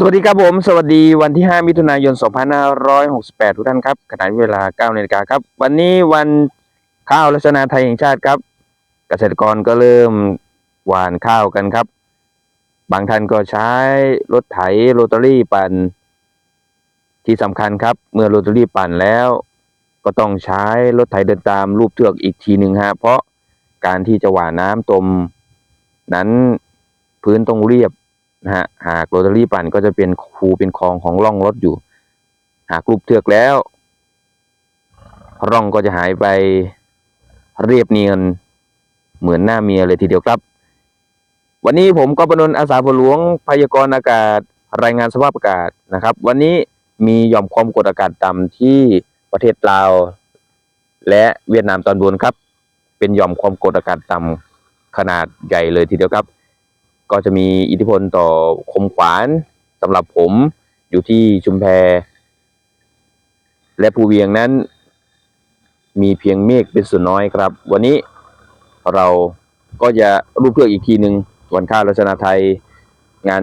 สวัสดีครับผม สวัสดีวันที่ 5 มิถุนายน 2568 ทุกท่านครับขณะเวลา9นาฬิกาครับ วันนี้วันข้าวลักษณะไทยแห่งชาติครับ เกษตรกรก็เริ่มหว่านข้าวกันครับ บางท่านก็ใช้รถไถโรตารี่ปั่นที่สำคัญครับ เมื่อโรตารี่ปั่นแล้ว ก็ต้องใช้รถไถเดินตามรูปเทือกอีกทีหนึ่งฮะเพราะการที่จะหว่านน้ำตม นั้นพื้นต้องเรียบ นะฮะหากโรตารี่ปั่นก็จะเป็นคูเป็นคลองของร่องรถอยู่ หากรูปเทือกแล้ว ร่องก็จะหายไปเรียบเนียนเหมือนหน้าเมียเลยทีเดียวครับ วันนี้ผมก็ประนนอาสาฝนหลวงพยากรณ์อากาศรายงานสภาพอากาศนะครับ วันนี้มีหย่อมความกดอากาศต่ำที่ประเทศลาว และเวียดนามตอนบนครับ เป็นหย่อมความกดอากาศต่ำขนาดใหญ่เลยทีเดียวครับ ก็จะมีอิทธิพลต่อคมขวานสำหรับผมอยู่ที่ชุมแพ และภูเวียงนั้น มีเพียงเมฆเป็นส่วนน้อยครับ วันนี้เราก็จะรูปเพื่อกอีกทีหนึ่งวันข้าวลักษณะไทย งาน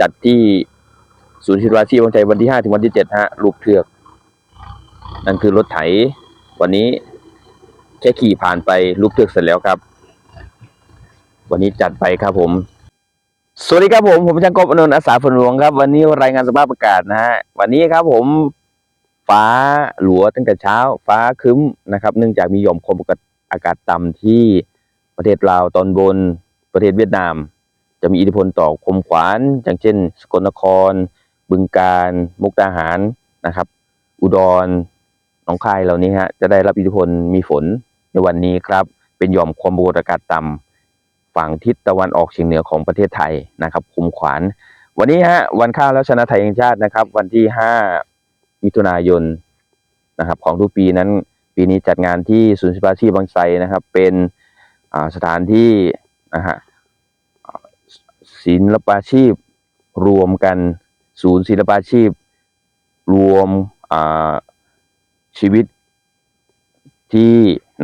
จัดที่ศูนย์ศิลปาชีพวังใจวันที่ห้าถึงวันที่เจ็ดฮะรูปเทือก นั่นคือรถไถ วันนี้แค่ขี่ผ่านไปรูปเทือกเสร็จแล้วครับ วันนี้จัดไปครับผม สวัสดีครับผมผมช่างกบอนนท์อาสาฝนหลวงครับ วันนี้รายงานสภาพอากาศนะฮะวันนี้ครับผมฟ้าหลัวตั้งแต่เช้า ฟ้าครึ้มนะครับ เนื่องจากมีหย่อมความกดอากาศต่ำที่ประเทศลาวตอนบนประเทศเวียดนาม จะมีอิทธิพลต่อคมขวานอย่างเช่น สกลนคร บึงกาฬมุกดาหารนะครับ อุดรหนองคายเหล่านี้ฮะจะได้รับอิทธิพลมีฝนในวันนี้ครับ เป็นหย่อมความกดอากาศต่ำ ฝั่งทิศตะวันออกเฉียงเหนือของประเทศไทยนะครับคุมขวาน วันนี้ฮะวันข้าวแล้วชนะไทยแห่งชาตินะครับ วันที่ 5 มิถุนายนนะครับ ของทุกปีนั้น ปีนี้จัดงานที่ศูนย์ศิลปาชีพบางไทรนะครับ เป็นสถานที่นะฮะศิลปาชีพรวมกันศูนย์ศิลปาชีพ รวมชีวิตที่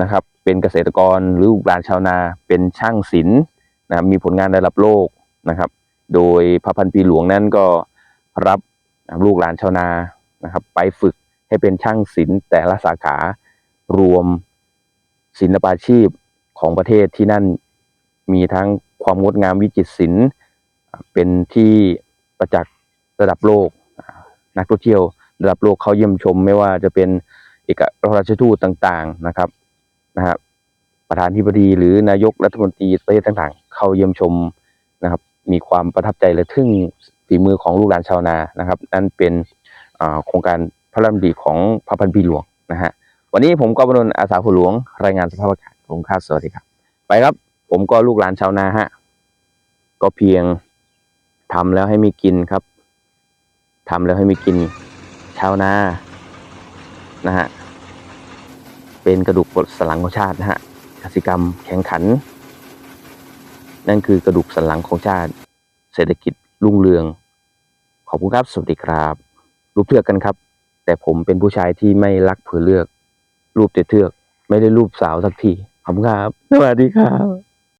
นะครับ เป็นเกษตรกรหรือลูกหลานชาวนา เป็นช่างศิลป์นะครับมีผลงานระดับโลกนะครับ โดยพระพันปีหลวงนั้นก็รับลูกหลานชาวนานะครับ ไปฝึกให้เป็นช่างศิลป์แต่ละสาขารวมศิลปาชีพของประเทศที่นั่นมีทั้งความงดงามวิจิตรศิลป์เป็นที่ประจักษ์ระดับโลก นักท่องเที่ยวระดับโลกเขาเยี่ยมชม ไม่ว่าจะเป็นเอกราชทูตต่างๆนะครับ นะครับ ประธานธิบดีหรือนายกรัฐมนตรีประเทศต่างๆ เข้าเยี่ยมชมนะครับ มีความประทับใจและทึ่งฝีมือของลูกหลานชาวนานะครับ นั่นเป็นโครงการพระราชดำริของพระพันปีหลวงนะฮะวันนี้ผมก็บรนอาสาผู้หลวงรายงานสภาพอากาศผมคาสวัสดีครับ ไปครับ ผมก็ลูกหลานชาวนาฮะก็เพียงทำแล้วให้มีกินครับทำแล้วให้มีกินชาวนานะฮะ เป็นกระดูกสันหลังของชาตินะฮะกสิกรรมแข่งขัน นั่นคือกระดูกสันหลังของชาติ เศรษฐกิจรุ่งเรือง ขอบคุณครับ สวัสดีครับ รูปเทือกกันครับ แต่ผมเป็นผู้ชายที่ไม่รักเผือเลือก รูปแต่เทือก ไม่ได้รูปสาวสักทีขอบคุณครับ สวัสดีครับ